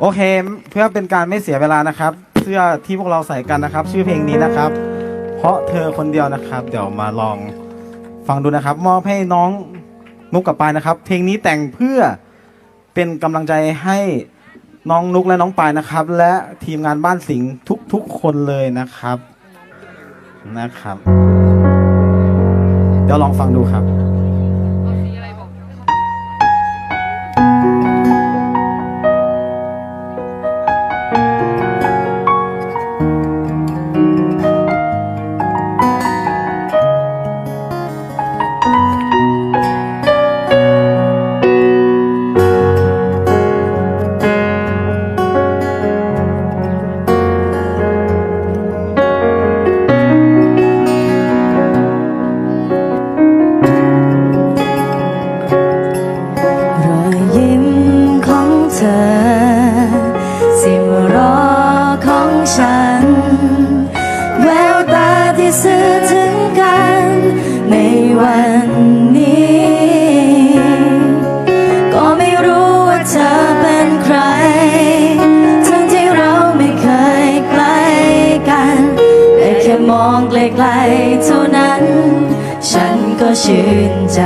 โอเค เพื่อเป็นการไม่เสียเวลานะครับ เสื้อที่พวกเราใส่กันนะครับ ชื่อเพลงนี้นะครับ เพราะเธอคนเดียวนะครับ เดี๋ยวมาลองฟังดูนะครับ มอบให้น้องนุกกับปายนะครับ เพลงนี้แต่งเพื่อเป็นกำลังใจให้น้องนุกและน้องปายนะครับ และทีมงานบ้านสิงห์ทุกๆคนเลยนะครับนะครับ เดี๋ยวลองฟังดูครับ ไกลเท่านั้น ฉันก็ชื่นใจ